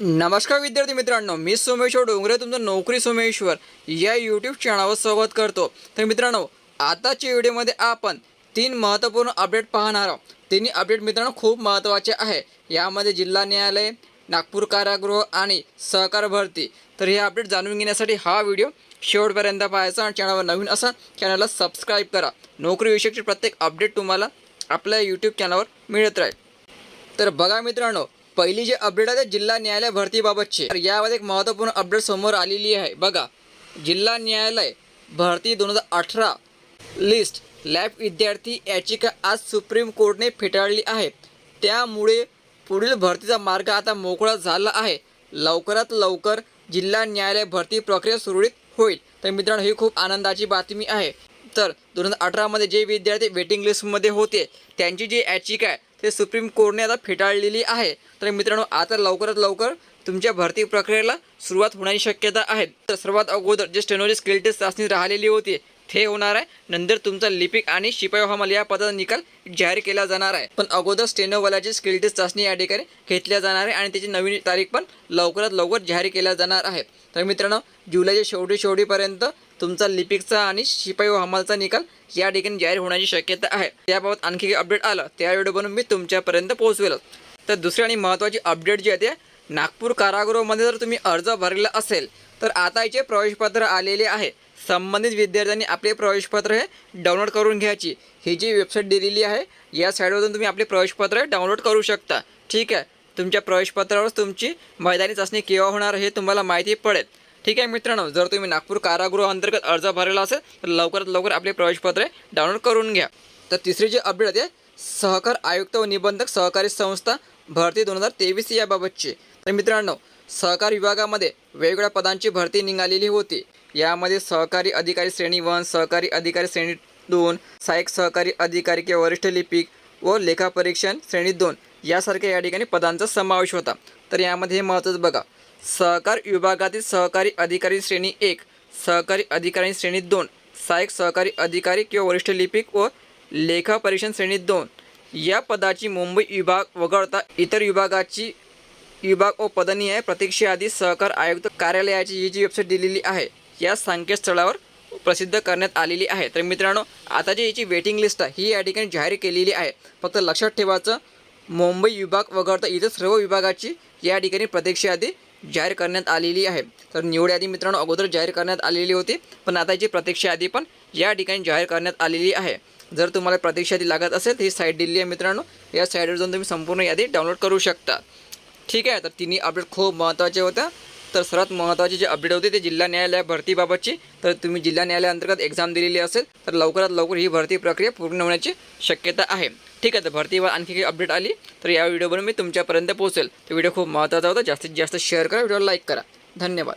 नमस्कार विद्यार्थी मित्रांनो मी सोमेश्वर डोंगरे तुमचं नोकरी सोमेश्वर या यूट्यूब चॅनलवर स्वागत करतो. तर मित्रांनो आताच्या व्हिडिओमध्ये आपण तीन महत्त्वपूर्ण अपडेट पाहणार आहोत. तिन्ही अपडेट मित्रांनो खूप महत्त्वाचे आहे. यामध्ये जिल्हा न्यायालय नागपूर कारागृह आणि सहकार भरती. तर हे अपडेट जाणून घेण्यासाठी हा व्हिडिओ शेवटपर्यंत पाहायचा आणि चॅनलवर नवीन असा चॅनलला सबस्क्राईब करा. नोकरीविषयीचे प्रत्येक अपडेट तुम्हाला आपल्या यूट्यूब चॅनलवर मिळत राहील. तर बघा मित्रांनो पहिली जी अपडेट आहे ते जिल्हा न्यायालय भरतीबाबतची. तर यामध्ये एक महत्त्वपूर्ण अपडेट समोर आलेली आहे. बघा जिल्हा न्यायालय भरती दोन हजार अठरा लिस्ट लॅब विद्यार्थी याचिका आज सुप्रीम कोर्टने फेटाळली आहे. त्यामुळे पुढील भरतीचा मार्ग आता मोकळा झाला आहे. लवकरात लवकर जिल्हा न्यायालय भरती प्रक्रिया सुरळीत होईल. तर मित्रांनो ही खूप आनंदाची बातमी आहे. तर दोन हजार अठरामध्ये जे विद्यार्थी वेटिंग लिस्टमध्ये होते त्यांची जी याचिका आहे ते सुप्रीम कोर्टने आता फेटाळलेली आहे. तर मित्रांनो आता लवकरात लवकर तुमच्या भरती प्रक्रियेला सुरुवात होण्याची शक्यता आहे. तर सर्वात अगोदर जे स्टेनोची स्किल टेस्ट चाचणी राहिलेली होती ते होणार आहे. नंतर तुमचा लिपिक आणि शिपाई हमाल या पदाचा निकाल जाहीर केला जाणार आहे. पण अगोदर स्टेनोवाल्याची स्किल टेस्ट चाचणी या ठिकाणी घेतल्या जाणार आहे आणि त्याची नवीन तारीख पण लवकरात लवकर जाहीर केल्या जाणार आहे. तर मित्रांनो जुलैच्या शेवटी शेवटीपर्यंत तुमचा लिपिकचा आणि शिपाई व हमालचा निकाल या ठिकाणी जाहीर होण्याची शक्यता आहे. त्याबाबत आणखी काही अपडेट आलं. त्या व्हिडिओ बनवून मी तुमच्यापर्यंत पोहोचवेल. तर दुसरी आणि महत्त्वाची अपडेट जी आहे ते नागपूर कारागृहामध्ये जर तुम्ही अर्ज भरलेला असेल तर आता याचे प्रवेशपत्र आलेले आहे. संबंधित विद्यार्थ्यांनी आपले प्रवेशपत्र हे डाउनलोड करून घ्यायची. ही जी वेबसाईट दिलेली आहे या साईडवरून तुम्ही आपले प्रवेशपत्र डाउनलोड करू शकता. ठीक आहे. तुमच्या प्रवेशपत्रावरच तुमची मैदानी चाचणी केव्हा होणार हे तुम्हाला माहिती पडेल. ठीक आहे मित्रांनो जर तुम्ही नागपूर कारागृह अंतर्गत अर्ज भरलेला असेल तर लवकरात लवकर आपले प्रवेशपत्रे डाउनलोड करून घ्या. तर तिसरी जी अपडेट आहे सहकार आयुक्त व निबंधक सहकारी संस्था भरती दोन हजार तेवीस याबाबतची. तर मित्रांनो सहकार विभागामध्ये वेगवेगळ्या पदांची भरती निघालेली होती. यामध्ये सहकारी अधिकारी श्रेणी वन सहकारी अधिकारी श्रेणी दोन सहाय्यक सहकारी अधिकारी किंवा वरिष्ठ लिपिक व लेखापरीक्षण श्रेणी दोन यासारख्या या ठिकाणी पदांचा समावेश होता. तर यामध्ये हे महत्त्वाचं बघा. सहकार विभागातील सहकारी अधिकारी श्रेणी एक सहकारी अधिकारी श्रेणी दोन सहाय्यक सहकारी अधिकारी किंवा वरिष्ठ लिपिक व लेखा परीक्षण श्रेणी दोन. या पदाची मुंबई विभाग वगळता इतर विभागाची विभाग व पदनीय प्रतीक्षेआधी सहकार आयुक्त कार्यालयाची ही जी वेबसाईट दिलेली आहे या संकेतस्थळावर प्रसिद्ध करण्यात आलेली आहे. तर मित्रांनो आता जी याची वेटिंग लिस्ट आहे ही या ठिकाणी जाहीर केलेली आहे. फक्त लक्षात ठेवायचं मुंबई विभाग वगळता इतर सर्व विभागाची या ठिकाणी प्रतीक्षेआधी जाहीर करण्यात आलेली आहे. तर निवड यादी मित्रांनो अगोदर जाहीर करण्यात आलेली होती पण आता याची प्रतीक्षा यादी पण या ठिकाणी जाहीर करण्यात आलेली आहे. जर तुम्हाला प्रतीक्षा यादी लागत असेल तर ही साईट दिली आहे मित्रांनो या साईटवर जाऊन तुम्ही संपूर्ण यादी डाउनलोड करू शकता. ठीक आहे तर तिन्ही अपडेट खूप महत्त्वाचे होत्या. तर सर्वात महत्त्वाचे जे अपडेट होती ते जिल्हा न्यायालय भरतीबाबतची. तर तुम्ही जिल्हा न्यायालयाअंतर्गत एक्झाम दिलेली असेल तर लवकरात लवकर ही भरती प्रक्रिया पूर्ण होण्याची शक्यता आहे. ठीक आहे तर भरतीवर आणखी काही अपडेट आली तर या व्हिडिओवर मी तुमच्यापर्यंत पोहोचेल. तर व्हिडिओ खूप महत्त्वाचा होता. जास्तीत जास्त शेअर करा व्हिडिओला लाईक करा. धन्यवाद.